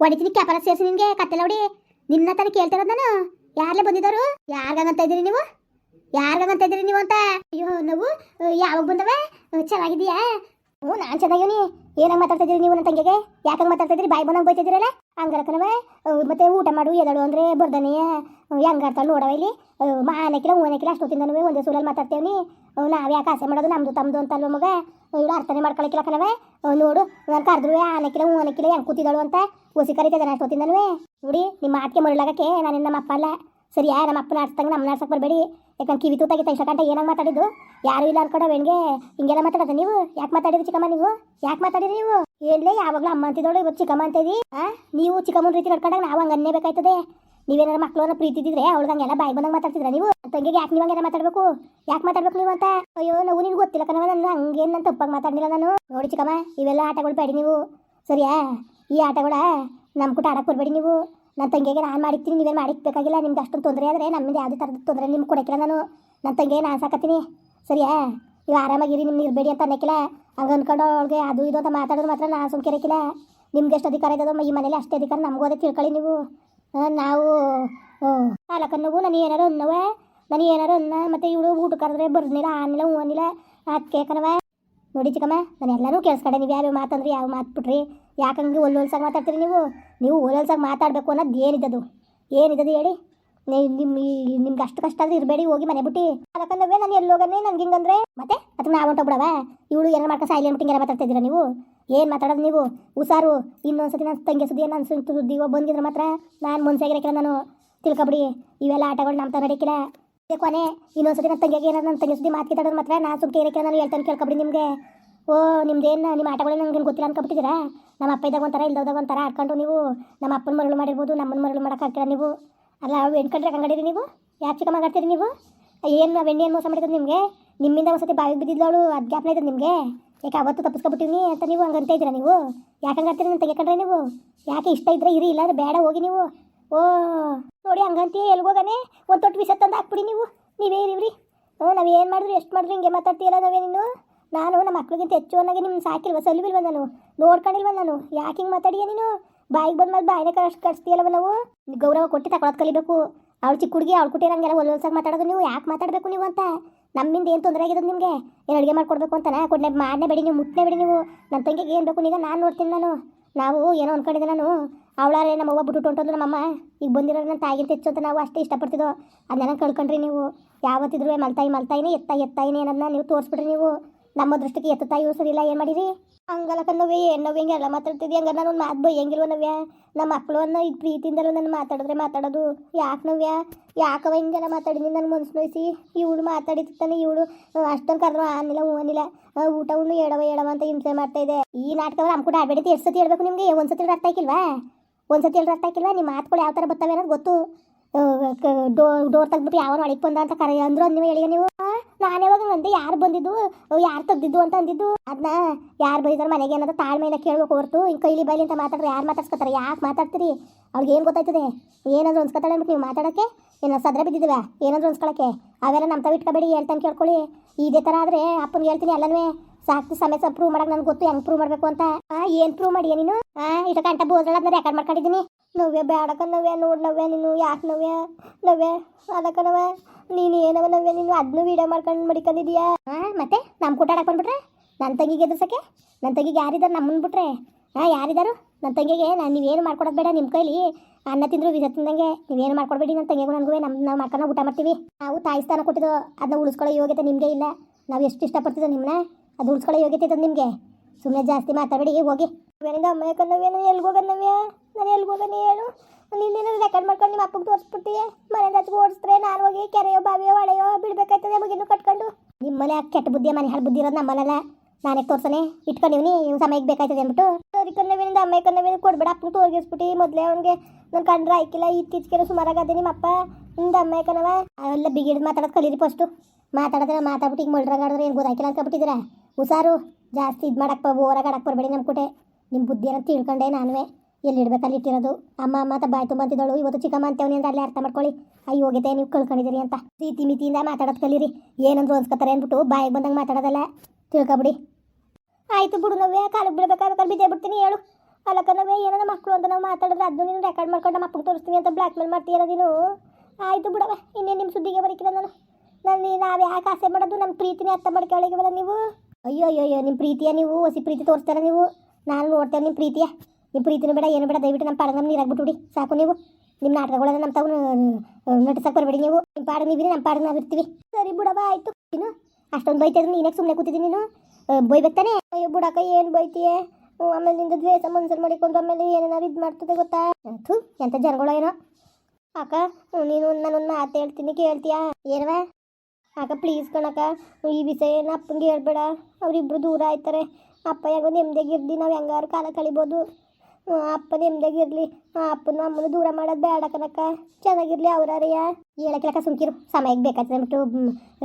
ಹೊಡಿತೀನಿ ಕ್ಯಾಪರ ಸೇರಿಸಿ ನಿನ್ಗೆ ಕತ್ತೆಲ್ಲ ಹೊಡಿ. ನಿನ್ನ ತಾನೇ ಕೇಳ್ತಿರೋದು ನಾನು. ಯಾರಲ್ಲೇ ಬಂದಿದ್ದಾರು? ಯಾರಿಗಂತ ಇದ್ದೀರಿ ನೀವು? ಯಾರಿಗಂತ ಇದ್ದೀರಿ ನೀವು ಅಂತ? ಅಯ್ಯೋ, ನಾವು. ಯಾವಾಗ ಬಂದವೆ? ಚೆನ್ನಾಗಿದೀಯಾ ಹ್ಞೂ, ನಾನು ಚೆನ್ನಾಗಿವ್ನಿ ಏನಾಗ ಮಾತಾಡ್ತಾ ಇದ್ದೀರಿ ನೀವು ನನ್ನ ತಂಗಿಗೆ? ಯಾಕಂಗೆ ಮಾತಾಡ್ತಾ ಇದ್ದೀರಿ ಬಾಯಿ ಬಂದಂಗೆ ಬೈತಿದ್ದೀರಲ್ಲ? ಹಂಗಾರಕನವ ಮತ್ತೆ ಊಟ ಮಾಡು ಎದಳು ಅಂದರೆ ಬರ್ದಾನೆ. ಹೆಂಗಾಡ್ತಾಳೆ ನೋಡವ ಇಲ್ಲಿ? ಮಾನಕಿಲ್ಲ ಮೂವನಕಿಲ್ಲ ಅಷ್ಟೊತ್ತಿಂದನೂ ಒಂದೇ ಸೂಲಲ್ಲಿ ಮಾತಾಡ್ತೇವ್ನಿ ನಾವು ಯಾಕೆ ಆಸೆ ಮಾಡೋದು? ನಮ್ದು ಅಂತ ಅಂತಲ್ವ ಮಗ? ಇವಳು ಅರ್ಥನೇ ಮಾಡ್ಕೊಳಕಿಲ್ಲ ಕಣವೆ ನೋಡು, ನಾನು ಕರೆದ್ರು ಆನಕಿಲ್ಲ ಮೂವನಕಿಲ್ಲ ಹೆಂಗೆ ಕೂತಿದ್ದಾಳು ಅಂತ. ಓಸಿ ಕರಿತಿದ್ದಾನೆ ಅಷ್ಟೊತ್ತಿಂದನೂ ನೋಡಿ, ನಿಮ್ಮ ಮಾತಿಗೆ ಮರಳಾಗಕ್ಕೆ ನಾನು ನಮ್ಮ ಅಪ್ಪ ಅಲ್ಲ. ಸರಿಯಾ ನಮ್ಮ ಅಪ್ಪನ ಆಡ್ಸ್ದಂಗೆ ನಮ್ಮ ಆಡ್ಸಕ್ಕೆ ಬರಬೇಡಿ. ಯಾಕಂದ್ರೆ ಕಿವಿ ತೂತಾಗಿತ್ತು ಇಷ್ಟ ಗಂಟೆ ಏನಾಗ ಮಾತಾಡಿದ್ದು? ಯಾರು ಇಲ್ಲ ಅನ್ಕೊಂಡ ಬೆಣ್ಗೆ ಹಿಂಗೆಲ್ಲ ಮಾತಾಡೋದು ನೀವು? ಯಾಕೆ ಮಾತಾಡಿದ್ರಿ ಚಿಕ್ಕಮ್ಮ ನೀವು? ಯಾಕೆ ಮಾತಾಡಿದ್ರಿ ನೀವು? ಏನ್ಲೇ, ಯಾವಾಗಲೂ ಅಮ್ಮ ಅಂತಿದ್ದೋಳು ಇವತ್ತು ಚಿಕ್ಕಮ್ಮ ಅಂತಿದ್ದಿ? ನೀವು ಚಿಕ್ಕಮ್ಮನ ರೀತಿ ನಡ್ಕೊಂಡಾಗ ನಾವು ಹಂಗೆ ಅನ್ನೇಬೇಕಾಯ್ತದೆ. ನೀವೇನಾರ ಮಕ್ಕಳನ್ನ ಪ್ರೀತಿ ಇದ್ದಿದ್ರೆ ಅವಳಿಗೆ ಹಂಗೆಲ್ಲ ಬಾಯಿ ಬಂದಂಗೆ ಮಾತಾಡ್ತಿದ್ರ ನೀವು? ತಂಗಿಗೆ ಯಾಕೆ ನೀವು ಹಂಗೆಲ್ಲ ಮಾತಾಡಬೇಕು? ಯಾಕೆ ಮಾತಾಡ್ಬೇಕು ನೀವು ಅಂತ? ಅಯ್ಯೋ ನಾವು ನಿನ್ಗೆ ಗೊತ್ತಿಲ್ಲ ಕಣವ ನಾನು ಹಂಗೇನು ನಾನು ತಪ್ಪಾಗಿ ಮಾತಾಡಿಲ್ಲ ನಾನು. ನೋಡಿ ಚಿಕ್ಕಮ್ಮ, ಇವೆಲ್ಲ ಆಟಗಳು ಬೇಡಿ ನೀವು. ಸರಿಯಾ? ಈ ಆಟಗಳ ನಮ್ಮ ಕೂಟ ಆಡಕ್ಕೆ ಬರಬೇಡಿ ನೀವು. ನನ್ನ ತಂಗಿಗೆ ನಾನು ಮಾಡಿರ್ತೀನಿ, ನೀವೇನು ಮಾಡಿಕ್ಬೇಕಾಗಿಲ್ಲ ನಿಮ್ಗೆ ಅಷ್ಟೊಂದು ತೊಂದರೆ ಆದರೆ ನಮ್ಮಿಂದ ಯಾವುದೇ ಥರದ ತೊಂದರೆ ನಿಮ್ಗೆ ಕೊಡಕಿಲ್ಲ ನಾನು. ನನ್ನ ತಂಗಿಗೆ ನಾನು ಸಾಕತ್ತೀನಿ. ಸರಿಯಾ? ನೀವು ಆರಾಮಾಗಿರಿ, ನಿಮ್ಗೆ ಇರಬೇಡಿ ಅಂತ ಅನ್ನಕ್ಕಿಲ್ಲ. ಹಂಗೆ ಅಂದ್ಕೊಂಡು ಅವಳಿಗೆ ಅದು ಇದು ಅಂತ ಮಾತಾಡೋದು ಮಾತ್ರ ನಾನು ಸುಮ್ಕಿರಕ್ಕಿಲ್ಲ ನಿಮ್ಗೆ ಎಷ್ಟು ಅಧಿಕಾರ ಇದ್ದದ ಈ ಮನೇಲಿ ಅಷ್ಟೇ ಅಧಿಕಾರ, ನಮಗೂ ಅದೇ ತಿಳ್ಕೊಳ್ಳಿ ನೀವು. ನಾವು ನಾವು ನೋವು ನನಗೆ ಏನಾರು ಅನ್ನವೆ, ನನಗೆ ಏನಾರು ಅನ್ನ, ಮತ್ತು ಇವಳು ಊಟ ಕರೆದ್ರೆ ಬರ್ನಿಲ್ಲ ಆನಿಲ್ಲ ಹೂ ಅನ್ನಿಲ್ಲ ಅದಕ್ಕೆ ನೋಡಿ ಚಿಕ್ಕಮ್ಮ, ನಾನು ಎಲ್ಲರೂ ಕೇಳಿಸ್ಕೊಂಡೆ, ನೀವು ಯಾವ್ಯಾವ ಮಾತಂದ್ರೆ, ಯಾವ ಮಾತು ಯಾಕಂಗೆ ಒಲ್ಲೊಲ್ಸಾಗಿ ಮಾತಾಡ್ತೀರಿ ನೀವು? ನೀವು ಒಲ್ಲೊಲ್ಸಾಗಿ ಮಾತಾಡಬೇಕು ಅನ್ನೋದು ಏನಿದ್ದದು ಏನಿದ್ದದು ಹೇಳಿ? ನಿಮ್ಮ ನಿಮ್ಗೆ ಅಷ್ಟು ಕಷ್ಟ ಆದ್ರೆ ಇರಬೇಡಿ, ಹೋಗಿ ಮನೆ ಬಿಟ್ಟು. ಅದಕ್ಕಂದ್ರೆ ನಾನು ಎಲ್ಲಿ ಹೋಗನೆ ನನ್ಗೆ ಹಿಂಗಂದ್ರೆ ಮತ್ತೆ? ಅದಕ್ಕೆ ನಾವು ಹೊಂಟೋಗ್ಬಿಡವ ಇವಳು ಏನು ಮಾಡ್ಕೊಂಡು ಸೈಲೆಂಟ್ ಅಂದ್ಬಿಟ್ಟು ಹಿಂಗೆಲ್ಲ ಮಾತಾಡ್ತಾ ಇದ್ದೀರಾ ನೀವು? ಏನು ಮಾತಾಡೋದು ನೀವು? ಹುಷಾರು, ಇನ್ನೊಂದ್ಸತಿ ನನ್ನ ತಂಗಿ ಸುದ್ದಿ ನನ್ನ ಸುದ್ದಿ ಬಂದಿದ್ರೆ ಮಾತ್ರ ನಾನು ಮುನ್ಸಾಗಿರಕ್ಕಿಲ್ಲ ನಾನು ತಿಳ್ಕೊಬಿಡಿ. ಇವೆಲ್ಲ ಆಟಗಳು ನಮ್ಮ ತರ ಕೊನೆ ಇನ್ನೊಂದ್ಸರಿ ನನ್ನ ತಂಗಿಗೆ ಏನಾದ್ರು ನನ್ನ ತಂಗಿ ಸುದ್ದಿ ಮಾತಾಡೋದು ಮಾತ್ರ ನಾನು ಸುಮ್ಕೆ ಏನಕ್ಕೆ ನಾನು ಹೇಳ್ತಾನೆ ಕೇಳ್ಕೊಬಿಡಿ ನಿಮಗೆ. ಓ, ನಿಮ್ದೇನು ನಿಮ್ಮ ಆಟಗಳು ನನಗೆ ಗೊತ್ತಿಲ್ಲ ಅನ್ಕೊಬಿಟ್ಟಿದ್ದೀರಾ? ನಮ್ಮ ಅಪ್ಪ ಇದ್ದಾಗ ಒಂಥರ ಇಲ್ದಾಗ ಒಂಥರ ಆಡ್ಕೊಂಡು ನೀವು ನಮ್ಮ ಅಪ್ಪನ ಮರಳು ಮಾಡಿರ್ಬೋದು ನಮ್ಮನ್ನ ಮರಳು ಹಾಕ್ತೀರ ನೀವು? ಅಲ್ಲ ಎಂಟ್ಕೊಂಡ್ರೆ ಕಂಗಡಿರಿ ನೀವು? ಯಾಕೆ ಚಿಕ್ಕ ಮಾತಾಡ್ತೀರಿ ನೀವು? ಏನು ನಾವು ಎಣ್ಣೆ ಏನು ಮೋಸ ಮಾಡಿದ್ರು ನಿಮಗೆ? ನಿಮ್ಮಿಂದ ಒಂದ್ಸತಿ ಬಾವಿಗೆ ಬಿದ್ದಿದ್ದವಳು ಅದು ಗ್ಯಾಪ್ನ ಇದ್ದದ್ದು ನಿಮಗೆ? ಯಾಕೆ ಅವತ್ತು ತಪ್ಪಿಸ್ಕೊಬಿಟ್ಟಿವಿ ಅಂತ ನೀವು ಹಂಗಂತ ಇದ್ದೀರಾ ನೀವು? ಯಾಕೆ ಹಂಗಾಡ್ತೀರಿ ನಾನು ತೆಗೆಕೊಂಡ್ರೆ ನೀವು? ಯಾಕೆ ಇಷ್ಟ ಇದ್ದರೆ ಇರಿ, ಇಲ್ಲಾಂದ್ರೆ ಬೇಡ, ಹೋಗಿ ನೀವು. ಓ, ನೋಡಿ ಹಂಗಂತೀಯ ಎಲ್ಗೋಗನೆ? ಒಂದು ತೊಟ್ಟು ವಿಷ ತಂದು ಹಾಕ್ಬಿಡಿ ನೀವು. ನೀವೇ ಇರಿವ್ರಿ. ಹ್ಞೂ, ನಾವು ಏನು ಮಾಡಿದ್ರು ಎಷ್ಟು ಮಾಡಿದ್ರು ಹಿಂಗೆ ಮಾತಾಡ್ತೀಯಲ್ಲ ನಾವೇ ನೀನು? ನಾನು ನಮ್ಮ ಮಕ್ಳಿಗಿಂತ ಹೆಚ್ಚು ಅನ್ನೋಗೆ ನಿಮ್ಮ ಸಾಕಿಲ್ವ? ಸಲ್ವಿಲ್ವ ನಾನು? ನೋಡ್ಕೊಂಡಿಲ್ವ ನಾನು? ಯಾಕೆ ಹಿಂಗೆ ಮಾತಾಡಿಯ ನೀನು? ಬಾಯಿಗೆ ಬಂದ ಮೇಲೆ ಬಾಯಿನ ಕಷ್ಟ ಕಳಿಸ್ತೀಯಲ್ವ ನಾವು? ಗೌರವ ಕೊಟ್ಟು ತಗೊಳೋದು ಕಲಿಬೇಕು. ಅವ್ಳು ಚಿಕ್ಕ ಹುಡುಗಿ, ಅವಳು ಕುಟ್ಟಿ ನಂಗೆಲ್ಲ ಮಾತಾಡೋದು ನೀವು. ಯಾಕೆ ಮಾತಾಡಬೇಕು ನೀವು ಅಂತ? ನಮ್ಮಿಂದ ಏನು ತೊಂದರೆ ಆಗಿರೋದು ನಿಮಗೆ? ಏನು ಅಡುಗೆ ಮಾಡ್ಕೊಡ್ಬೇಕು ಅಂತಾನೆ ಕೊಡ್ನೆ ಮಾಡನೇ ಬೇಡಿ ನೀವು ಮುಟ್ಟನೆ ಬೇಡಿ ನೀವು. ನನ್ನ ತಂಗಿಗೆ ಏನು ಬೇಕು, ನೀಗ ನಾನು ನೋಡ್ತೀನಿ ನಾನು. ನಾವು ಏನೋ ಅನ್ಕೊಂಡಿದ್ದೆ ನಾನು. ಅವಳಾರೆ ನಮ್ಮ ಅವ್ವ ಬಿಟ್ಟು ಹೊಂಟದ್ರು ನಮ್ಮಮ್ಮ ಈಗ ಬಂದಿರೋ ನನ್ನ ತಾಯಿಗಿಂತ ಹೆಚ್ಚು ಅಂತ ನಾವು ಅಷ್ಟೇ ಇಷ್ಟಪಡ್ತಿದ್ದೋ. ಅದನ್ನೆಲ್ಲ ಕಳ್ಕೊಂಡ್ರಿ ನೀವು. ಯಾವತ್ತಿದ್ರು ಮಲ್ತಾಯಿ ಮಲ್ತಾಯಿನೇ ಎತ್ತ ಎತ್ತಾಯಿನೇ ಅನ್ನೋದನ್ನ ನೀವು ತೋರಿಸ್ಬಿಡ್ರಿ ನೀವು. ನಮ್ಮ ದೃಷ್ಟಿಗೆ ಎತ್ತ ತಾಯಿ ಉಸಿರಿಲ್ಲ ಇಲ್ಲ ಏನು ಮಾಡಿರಿ? ಹಂಗಲ್ಲ ನೋವೇ ಏನು ನೋವು ಹಿಂಗೆಲ್ಲ ಮಾತಾಡ್ತಿದ್ದಿ ಹಂಗ ನಾನು ಒಂದು ಮಾತು ಬೈಯಂಗಿಲ್ವ ನವ್ಯ? ನಮ್ಮ ಮಕ್ಕಳು ಅನ್ನೋ ಇದು ಪ್ರೀತಿಯಿಂದಲೂ ನನ್ನ ಮಾತಾಡಿದ್ರೆ ಮಾತಾಡೋದು. ಯಾಕೆ ನವ್ಯ? ಯಾಕವ ಹಿಂಗೆಲ್ಲ ಮಾತಾಡಿನಿ ನನ್ನ ಮನ್ಸು ನೋಯಿಸಿ. ಇವಳು ಮಾತಾಡಿತ್ತಾನೆ ಇವಳು. ಅಷ್ಟೊಂದು ಕರೆದ್ರು ಆನಿಲ್ಲ, ಹೂವನಿಲ್ಲ. ಊಟ ಉಣ್ಣು ಹೇಳವ ಹೇಳವ ಅಂತ ಹಿಂಸೆ ಮಾಡ್ತಾ ಇದೆ. ಈ ನಾಟಕವ್ರು ನಮ್ಮ ಕೂಡ ಆಡ್ಬೇಡಿ ಎಷ್ಟು ಸತಿ ಹೇಳ್ಬೇಕು ನಿಮಗೆ? ಒಂದ್ಸತಿ ಸತಿ ಅರ್ಥ ಆಯ್ಕಿಲ್ವಾ ಒಂದ್ಸತಿ ಸತಿ ಅರ್ಥ ಆಯ್ಕಿಲ್ವಾ ನಿಮ್ಮ ಮಾತುಗಳು ಯಾವ ಥರ ಬರ್ತವೆ ಅನ್ನೋದು ಗೊತ್ತು. ಡೋರ್ ಡೋರ್ ತೆಗ್ದ್ಬಿಟ್ಟು ಯಾವ ಒಳಗೆ ಬಂದ ಅಂತ ಕರೆ ಅಂದ್ರು. ನೀವು ಹೇಳಿ ನೀವು. ನಾನು ಯಾವಾಗ ಅಂದೆ ಯಾರು ಬಂದಿದ್ದು? ಯಾರು ತೆಗ್ದಿದ್ದು ಅಂತ ಅಂದಿದ್ದು. ಅದನ್ನ ಯಾರು ಬಂದಿದ್ದಾರೆ ಮನೆಗೆ ಏನಾದ್ರು ತಾಳ್ಮೆಯಿಂದ ಕೇಳ್ಬೇಕು ಹೊರತು. ಹಿಂಗೆ ಕೈಲಿ ಬೈಲಿ ಅಂತ ಮಾತಾಡ್ರೆ ಯಾರು ಮಾತಾಡ್ಸ್ಕೊತಾರೆ? ಯಾಕೆ ಮಾತಾಡ್ತೀರಿ? ಅವ್ರಿಗೆ ಏನು ಗೊತ್ತಾಯ್ತದೆ? ಏನಾದ್ರು ಅನ್ಸ್ಕೊತಾಳೆ ನೀವು ಮಾತಾಡೋಕ್ಕೆ? ಏನೋ ಸದ್ರ ಬಿದ್ದಿದ್ದೀವ ಏನಾದ್ರು ಅನ್ಸ್ಕೊಳಕ್ಕೆ ಅವೆಲ್ಲ ನಮ್ಮ ತಾವು ಇಟ್ಕೊಬೇಡಿ ಹೇಳ್ತಾನೆ ಕೇಳ್ಕೊಳ್ಳಿ. ಇದೇ ಥರ ಆದರೆ ಅಪ್ಪನಿಗೆ ಹೇಳ್ತೀನಿ ಎಲ್ಲನೂ ಸಾಕು ಸಮಯ ಪ್ರೂವ್ ಮಾಡಕ್ಕೆ ನನಗೆ ಗೊತ್ತು ಹೆಂಗೆ ಪ್ರೂವ್ ಮಾಡಬೇಕು ಅಂತ. ಏನು ಪ್ರೂವ್ ಮಾಡಿ ನೀನು? ಆ ಇಷ್ಟ ಗಂಟೆ ಬೋದಳನ್ನ ರೆಕಾರ್ಡ್ ಮಾಡ್ಕೊಂಡಿದ್ದೀನಿ. ನವ್ಯ ಬೇಡಕ ನವ್ಯ, ನೋಡ್ ನವ್ಯ, ನೀನು ಯಾಕೆ ನವ್ಯ? ನವ್ಯ, ಅದಕ್ಕ ನವ್ಯ. ನೀನು ಏನವ ನವ್ಯ ನೀನು ಅದನ್ನು ವಿಡಿಯೋ ಮಾಡ್ಕೊಂಡು ಮಡಿಕೊಂಡಿದೀಯಾ ಹಾಂ ಮತ್ತೆ ನಮ್ಮ ಕೂಟಾಡಕ್ಕೆ ಬಂದ್ಬಿಟ್ರೆ? ನನ್ನ ತಂಗಿಗೆ ಎದುರ್ಸಕ್ಕೆ? ನನ್ನ ತಂಗಿಗೆ ಯಾರಿದ್ದಾರೆ ನಮ್ಮನ್ನು ಬಿಟ್ರೆ? ಹಾಂ ಯಾರಿದ್ದಾರು ನನ್ನ ತಂಗಿಗೆ ನಾನು ನೀವೇನು ಮಾಡ್ಕೊಡೋದು ಬೇಡ ನಿಮ್ಮ ಕೈಲಿ. ಅನ್ನ ತಿಂದ್ರು ವಿಷ ತಿಂದಂಗೆ. ನೀವೇನು ಮಾಡ್ಕೊಡ್ಬೇಡಿ ನನ್ನ ತಂಗಿಗೂ ನನಗೂ ನಮ್ಮ ನಾವು ಮಾಡ್ಕೊಂಡು ಊಟ ಮಾಡ್ತೀವಿ. ನಾವು ತಾಯಿ ಸ್ಥಾನ ಕೊಟ್ಟಿದ್ದು ಅದನ್ನ ಉಳಿಸ್ಕೊಳ್ಳೋ ಯೋಗ್ಯತೆ ನಿಮಗೆ ಇಲ್ಲ. ನಾವು ಎಷ್ಟು ಇಷ್ಟಪಡ್ತಿದ್ದೋ ನಿಮ್ಮನ್ನ ಅದು ಉಳಿಸ್ಕೊಳ್ಳೋ ಯೋಗ್ಯತೆ ನಿಮಗೆ. ಸುಮ್ಮನೆ ಜಾಸ್ತಿ ಮಾತಾಡಬೇಡಿ, ಹೋಗಿ. ಅಮ್ಮ ಯಾಕಂದವ್ಯ ನಾನು ಎಲ್ಗೋಗನ್ನವ್ಯ ನಾನು ಎಲ್ಗೋಗನೆ ಹೇಳು ನೀನೇನಾದ್ರು ರೆಕಾರ್ಡ್ ಮಾಡ್ಕೊಂಡು ನಿಮ್ಮ ಅಪ್ಪಗೆ ತೋರಿಸ್ಬಿಡ್ತೀಯ? ಮನೆ ಹಚ್ಚಿ ಓಡಿಸ್ರೆ ನಾನು ಹೋಗಿ ಕೆರೆಯೋ, ಬಾವಿಯೋ, ಹೊಳೆಯೋ ಬಿಡ್ಬೇಕಾಯ್ತದೆ ಮಗಿನ್ನು ಕಟ್ಕೊಂಡು. ನಿಮ್ಮನೆ ಕೆಟ್ಟ ಬುದ್ಧಿ ಮನೆ ಹಾಳು ಬುದ್ಧಿ ಇರೋದು ನಮ್ಮನೆಲ್ಲ. ನಾನೇ ತೋರ್ಸನೆ ಇಟ್ಕೊಂಡಿವ್ನಿ ಇವ್ನು ಸಮಯಕ್ಕೆ ಬೇಕಾಯ್ತದೆ ಅಂದ್ಬಿಟ್ಟು. ಸರಿ ಕನ್ನವಿನಿಂದ ಅಮ್ಮ ಕನ್ನವಿನ ಕೊಡ್ಬೇಡ ಅಪ್ಪನ ತೋರ್ಗಿಸ್ಬಿಟ್ಟು ಮೊದಲೇ ಅವನಿಗೆ ನನ್ನ ಕಂಡ್ರೆ ಆಯ್ಕಿಲ್ಲ ಇತ್ತೀಚೆಗೆ ಸುಮಾರಾಗದೆ ನಿಮ್ಮ ಅಪ್ಪ, ನಿಂದ ಅಮ್ಮ ಕನವ ಅವೆಲ್ಲ ಬಿಗಿಡ್ ಮಾತಾಡೋದು ಕಲೀರಿ ಫಸ್ಟು ಮಾತಾಡಿದ್ರೆ ಮಾತಾಡ್ಬಿಟ್ಟು ಈಗ ಮೊಳ್ರಾಗಾಡಿದ್ರೆ ಏನು ಗೊತ್ತಾಯ್ಕಿಲ್ಲ ಅನ್ಕೊಬಿಟ್ಟಿದ್ದೀರಾ ಹುಷಾರು, ಜಾಸ್ತಿ ಇದು ಮಾಡಕ್ಕೆ ಓರಾಗ ಆಡಕ್ಕೆ ಬರಬೇಡಿ ನಮ್ಮ ಕುಟೆ. ನಿಮ್ಮ ಬುದ್ಧಿ ಅಂತ ತಿಳ್ಕೊಂಡೆ ನಾನುವೆ. ಎಲ್ಲಿ ಇಡ್ಬೇಕಲ್ಲಿ ಇಟ್ಟಿರೋದು? ಅಮ್ಮ ಅಮ್ಮ ಅಂತ ಬಾಯಿ ಇವತ್ತು ಚಿಕ್ಕಮ್ಮ ಅಂತೇವನಿ ಅಂದ್ರೆ ಅಲ್ಲೇ ಅರ್ಥ ಮಾಡ್ಕೊಳ್ಳಿ. ಅಯ್ಯೋ ಹೋಗಿದೆ ನೀವು ಕಳ್ಕೊಂಡಿದ್ದೀರಿ ಅಂತ. ಪ್ರೀತಿ, ಮಿತಿಯಿಂದ ಮಾತಾಡೋದು ಕಲೀರಿ. ಏನಂದ್ರು ಅನ್ಸ್ಕೊತಾರೆ ಅಂದ್ಬಿಟ್ಟು ಬಾಯಿಗೆ ಬಂದಂಗೆ ಮಾತಾಡೋದಲ್ಲ. ತಿಳ್ಕೊಬಿಡಿ. ಆಯ್ತು ಬಿಡು ನವ್ಯ, ಕಾಲಿಗೆ ಬಿಡ್ಬೇಕಾದ್ರೆ ಬಿದ್ದೇ ಬಿಡ್ತೀನಿ, ಹೇಳು. ಅಲ್ಲಕ್ಕನವೇ ಏನೋ ಮಕ್ಕಳು ಅಂತ ನಾವು ಮಾತಾಡಿದ್ರೆ ಅದನ್ನು ನೀನು ರೆಕಾರ್ಡ್ ಮಾಡ್ಕೊಂಡು ನಮ್ಮ ಅಪ್ಪಗೆ ತೋರಿಸ್ತೀನಿ ಅಂತ ಬ್ಲ್ಯಾಕ್ ಮೇಲ್ ಮಾಡ್ತೀಯ ನೀನು? ಆಯಿತು ಬಿಡವ ಇನ್ನೇನು ನಿಮ್ಮ ಸುದ್ದಿಗೆ ಬರೀಕಿಲ್ಲ ನಾನು? ನಾನು ನಾವು ಯಾಕೆ ಆಸೆ ಮಾಡೋದು? ನಮ್ಮ ಪ್ರೀತಿನೇ ಅರ್ಥ ಮಾಡ್ಕೊಳ್ಳಿಗವಲ್ಲ ನೀವು. ಅಯ್ಯೋ ಅಯ್ಯೋ ಅಯ್ಯೋ ನಿಮ್ಮ ಪ್ರೀತಿಯ ನೀವು? ಹೊಸಿ ಪ್ರೀತಿ ತೋರಿಸ್ತಾರ ನೀವು? ನಾನು ನೋಡ್ತೇನೆ ನಿಮ್ಮ ಪ್ರೀತಿಯ. ನಿಮ್ಮ ಪ್ರೀತಿನ ಬೇಡ, ಏನು ಬೇಡ, ದಯವಿಟ್ಟು ನಮ್ಮ ಪಾಡಿಗೆ ನಮ್ಮ ಬಿಡಿ ಸಾಕು ನೀವು. ನಿಮ್ಮ ನಾಟಕಗಳನ್ನ ನಮ್ಮ ತಾವು ನಟಿಸಕ್ಕೆ ಬರಬೇಡಿ ನೀವು. ನಿಮ್ಮ ಪಾಡಿಗೆ ನೀವಿರಿ ನಮ್ಮ ಪಾಡಿಗೆ ನಾವು ಇರ್ತೀವಿ ಸರಿ ಬಿಡವ ಆಯಿತು. ನೀನು ಅಷ್ಟೊಂದು ಬೈತಿದ್ರೆ ನೀನೇ ಸುಮ್ಮನೆ ಕೂತಿದ್ದೀನಿ ನೀನು? ಬೈಬೇಕಾನೆ ಅಯ್ಯೋ ಬುಡಕ ಏನು ಬೈತೀಯ? ಆಮೇಲೆ ನಿಂದ ದ್ವೇಷ ಮನ್ಸಲ್ಲಿ ಮಾಡಿಕೊಂಡು ಆಮೇಲೆ ಏನೇನಾದ್ರು ಇದು ಮಾಡ್ತದೆ ಗೊತ್ತಾ? ಅಂತು ಎಂಥ ಜನಗಳು ಏನೋ. ಅಕ್ಕ, ನೀನು ನಾನೊಂದು ಮಾತು ಹೇಳ್ತೀನಿ, ಕೇಳ್ತೀಯಾ? ಏನವ? ಅಕ್ಕ ಪ್ಲೀಸ್ ಕಣಕ್ಕ, ಈ ವಿಷಯ ಏನು ಅಪ್ಪಂಗೆ ಹೇಳ್ಬೇಡ. ಅವರಿಬ್ರು ದೂರ ಆಯ್ತಾರೆ. ಅಪ್ಪ ಹೆಂಗೋ ನೆಮ್ಮದಿಯಾಗಿರ್ಲಿ ನಾವು ಹೆಂಗಾರು ಕಾಲ ಕಳಿಬೋದು. ಅಪ್ಪ ಆ ಅಪ್ಪನ ಅಮ್ಮನ ದೂರ ಮಾಡೋದು ಬೇಡ ಕನಕ ಚೆನ್ನಾಗಿರ್ಲಿ ಅವರಾರೆಯ ಹೇಳಕ್ಕಿಳಕ ಸುಮ್ಕಿರು. ಸಮಯಕ್ಕೆ ಬೇಕಾಗ್ತದೆ ಅಂದ್ಬಿಟ್ಟು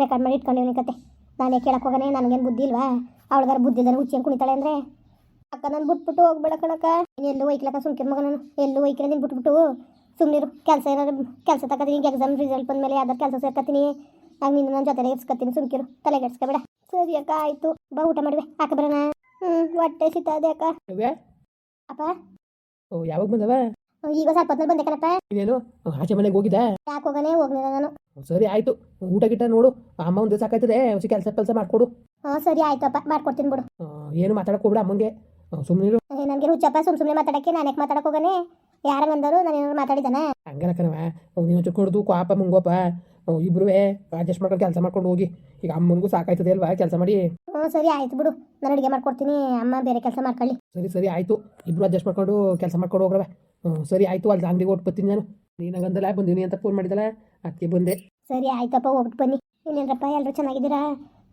ರೆಕಾರ್ಡ್ ಮಾಡಿ ಇಟ್ಕೊಂಡಿವ್ನಿ ಕತೆ. ನಾನೇ ಕೇಳಕ್ಕೆ ಹೋಗನೆ, ನನಗೇನು ಬುದ್ಧಿ ಇಲ್ವಾ? ಅವಳಗಾರ ಬುದ್ಧಿ ಇಲ್ದಾನೆ ಹುಚ್ಚೇನು ಕುಣಿತಾಳೆ ಅಂದರೆ? ಅಕ್ಕ ನಾನು ಬಿಟ್ಬಿಟ್ಟು ಹೋಗ್ಬೇಡ ಕಣಕ ಎಲ್ಲೂ ಒಯ್ಕ್ಲಕ್ಕ ಸುಮ್ಕಿರ್ ಮಗ ನಾನು ಎಲ್ಲೂ ಒಯ್ಕಿಲ್ಲ ನೀನು ಬಿಟ್ಬಿಟ್ಟು. ಸುಮ್ಮನಿರು ಕೆಲಸ ಏನಾದ್ರು ಕೆಲಸ ತಗೋತೀನಿ ಈಗ ಎಕ್ಸಾಮ್ ರಿಸಲ್ಟ್ ಬಂದಮೇಲೆ ಯಾವ್ದಾರು ಕೆಲಸ ಸೇರ್ಕತ್ತೀನಿ. ಹಂಗೆ ನೀನು ನನ್ನ ಜೊತೆಲೆ ಇರ್ಸ್ಕತ್ತೀನಿ, ಸುಮ್ಕಿರು. ತಲೆಗೆಡ್ಸ್ಕೊಬೇಡ ಸರಿ ಅಕ್ಕ, ಆಯಿತು. ಬಾ ಊಟ ಮಾಡುವೆ. ಅಕ್ಕ ಹ್ಞೂ ಹೊಟ್ಟೆ ಸಿಗ್ತದೆ ಅಕ್ಕ. ಅಪ್ಪ? ಓ ಯಾವಾಗ ಬಂದವ? ಈಗ ಸ್ವಲ್ಪ ಹೊತ್ನಲ್ಲಿ ಬಂದೆ ಕಣಪ್ಪ. ಆಚೆ ಮನೆಗೆ ಹೋಗಿದ್ದೆ? ಯಾಕೆ ಹೋಗನೆ? ಹೋಗ್ಲಿಲ್ಲ ನಾನು. ಸರಿ ಆಯ್ತು. ಊಟ ಗಿಟ್ಟ ನೋಡು. ಅಮ್ಮ ಒಂದು ಸಾಕಾಯ್ತದೆ. ಹೊಸ ಕೆಲಸ ಕೆಲಸ ಮಾಡ್ಕೊಡು. ಹಾ ಸರಿ ಆಯ್ತಪ್ಪ ಮಾಡ್ಕೊಡ್ತೀನಿ ಬಿಡು. ಆ, ಏನು ಮಾತಾಡಕ್ ಹೋಗ್ಬಿಡ ಅಮ್ಮಂಗೆ. ಸುಮ್ಮನಿರು ನನಗೆ ಹುಚ್ಚಪ್ಪ ಸುಮ್ ಸುಮ್ಮನೆ ಮಾತಾಡಕ್ಕೆ. ನಾನು ಯಾಕೆ ಮಾತಾಡಕ್ಕೆ ಹೋಗನೆ? ಯಾರಂಗಂದರು ನಾನು ಏನಾದ್ರು ಮಾತಾಡಿದ್ದಾನ? ಹಂಗಲ್ಲ ಕಣವ ನೀನು ಚುಕ್ಕೊಡ್ದು ಕ್ವಾಪ ಮುಂಗೋಪ. ಇಬ್ರು ಅಡ್ಜಸ್ಟ್ ಮಾಡ್ಕೊಂಡು ಕೆಲಸ ಮಾಡ್ಕೊಂಡು ಹೋಗಿ. ಈಗ ಅಮ್ಮನಿಗೂ ಸಾಕಾಯ್ತದೆ ಅಲ್ವಾ? ಕೆಲಸ ಮಾಡಿ. ಹ್ಞೂ ಸರಿ ಆಯ್ತು ಬಿಡು. ನಾನು ಅಡುಗೆ ಮಾಡ್ಕೊಡ್ತೀನಿ. ಅಮ್ಮ ಬೇರೆ ಕೆಲಸ ಮಾಡ್ಕೊಳ್ಳಿ. ಸರಿ ಸರಿ ಆಯ್ತು. ಇಬ್ರು ಅಡ್ಜಸ್ಟ್ ಮಾಡ್ಕೊಂಡು ಕೆಲಸ ಮಾಡ್ಕೊಂಡು ಹೋಗ್ರವ. ಹ್ಞೂ ಸರಿ ಆಯ್ತು. ಅಲ್ಲಿ ಅಂಗಡಿಗೆ ಹೊಟ್ಟು ಬರ್ತೀನಿ ನಾನು. ನೀನು ಹಂಗಂದಲ್ಲ ಬಂದೀನಿ ಅಂತ ಫೋನ್ ಮಾಡಿದಲ್ಲ. ಅದಕ್ಕೆ ಬಂದೆ. ಸರಿ ಆಯ್ತಪ್ಪ ಹೋಗ್ಬಿಟ್ಟು ಬನ್ನಿ. ಇನ್ನೇನಪ್ಪ ಎಲ್ಲರೂ ಚೆನ್ನಾಗಿದ್ದೀರಾ?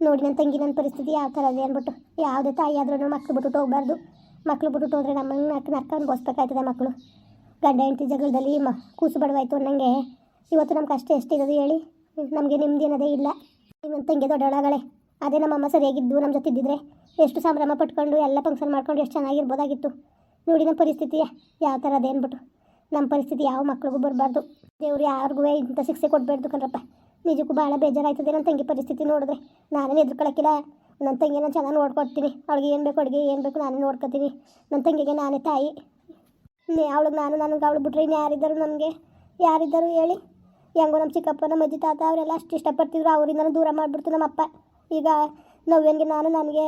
ನೋಡಿ ನನ್ನ ತಂಗಿ ನನ್ನ ಪರಿಸ್ಥಿತಿ ಯಾವ ಥರ ಇದೆ ಅಂದ್ಬಿಟ್ಟು. ಯಾವುದೇ ತಾಯಿ ಆದ್ರೂ ಮಕ್ಳು ಬಿಟ್ಟು ಹೋಗ್ಬಾರ್ದು. ಮಕ್ಳು ಬಿಟ್ಟು ಹೋದ್ರೆ ನಮ್ಮ ನಕ್ಕ ನರ್ಕ ಅನ್ಬೋಸ್ಬೇಕಾಯ್ತದೆ ಮಕ್ಕಳು ಗಂಡ ಹೆಂಡತಿ ಜಗಳದಲ್ಲಿ ಮ ಕೂಸು ಬಡವಾಯ್ತು ಅನ್ನಂಗೆ. ಇವತ್ತು ನಮ್ಮ ಕಷ್ಟ ಎಷ್ಟಿರೋದು ಹೇಳಿ? ನಮಗೆ ನಿಮ್ದು ಏನದೇ ಇಲ್ಲ. ನಿಮ್ಮ ತಂಗಿ ದೊಡ್ಡೊಳಗಳೆ ಅದೇ ನಮ್ಮಮ್ಮ ಸರಿಯಾಗಿದ್ದು, ನಮ್ಮ ಜೊತೆ ಇದ್ದಿದ್ರೆ ಎಷ್ಟು ಸಂಭ್ರಮ ಪಟ್ಕೊಂಡು, ಎಲ್ಲ ಫಂಕ್ಷನ್ ಮಾಡ್ಕೊಂಡು ಎಷ್ಟು ಚೆನ್ನಾಗಿರ್ಬೋದಾಗಿತ್ತು. ನೋಡಿ ನಮ್ಮ ಪರಿಸ್ಥಿತಿ ಯಾವ ಥರ ಅದೇ ಅಂದ್ಬಿಟ್ಟು. ನಮ್ಮ ಪರಿಸ್ಥಿತಿ ಯಾವ ಮಕ್ಳಿಗೂ ಬರಬಾರ್ದು. ದೇವ್ರು ಯಾರಿಗೂ ಇಂಥ ಶಿಕ್ಷೆ ಕೊಡಬೇಡ್ದು ಕಣ್ರಪ್ಪ. ನಿಜಕ್ಕೂ ಭಾಳ ಬೇಜಾರಾಯ್ತದೆ ನನ್ನ ತಂಗಿ ಪರಿಸ್ಥಿತಿ ನೋಡಿದ್ರೆ. ನಾನೇನು ಎದುರ್ಕೊಳಕ್ಕಿಲ್ಲ ನನ್ನ ತಂಗಿನ ನಾನು ಚೆನ್ನಾಗಿ ನೋಡ್ಕೊಡ್ತೀನಿ. ಅವಳಿಗೆ ಏನು ಬೇಕು, ಅಡುಗೆ ಏನು ಬೇಕು ನಾನೇ ನೋಡ್ಕೊತೀನಿ. ನನ್ನ ತಂಗಿಗೆ ನಾನೇ ತಾಯಿ. ಅವಳಿಗೆ ನಾನು, ನನಗೆ ಅವಳು ಬಿಟ್ರೆ ಇನ್ನು ಯಾರಿದ್ದರು ನಮಗೆ? ಯಾರಿದ್ದರು ಹೇಳಿ? ಹೆಂಗೋ ನಮ್ಮ ಚಿಕ್ಕಪ್ಪ, ನಮ್ಮ ಅಜ್ಜಿ, ತಾತ ಅವರೆಲ್ಲ ಅಷ್ಟು ಇಷ್ಟಪಡ್ತಿದ್ರು. ಅವರಿಂದನೂ ದೂರ ಮಾಡಿಬಿಡ್ತು ನಮ್ಮಪ್ಪ ಈಗ ನವ್ಯನಿಗೆ ನಾನು, ನನಗೆ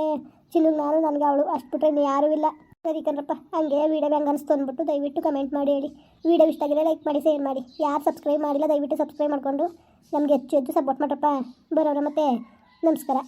ಚಿನ್ನುಗೆ ನಾನು, ನನಗೆ ಅವಳು ಅಷ್ಟು ಬಿಟ್ಟರೆ ಇನ್ನು ಯಾರೂ ಇಲ್ಲ. ಸರಿ ಕಣ್ರಪ್ಪ, ಹಂಗೆ ವೀಡಿಯೋ ಹೆಂಗೆ ಅನಿಸ್ತು ಅಂದ್ಬಿಟ್ಟು ದಯವಿಟ್ಟು ಕಮೆಂಟ್ ಮಾಡಿ ಹೇಳಿ. ವೀಡಿಯೋ ಇಷ್ಟ ಆಗಿದೆ ಲೈಕ್ ಮಾಡಿ ಶೇರ್ ಮಾಡಿ. ಯಾರು ಸಬ್ಸ್ಕ್ರೈಬ್ ಮಾಡಿಲ್ಲ ದಯವಿಟ್ಟು ಸಬ್ಸ್ಕ್ರೈಬ್ ಮಾಡಿಕೊಂಡು ನಮಗೆ ಹೆಚ್ಚು ಹೆಚ್ಚು ಸಪೋರ್ಟ್ ಮಾಡ್ರಪ್ಪ. ಬರೋರ ಮತ್ತೆ ನಮಸ್ಕಾರ.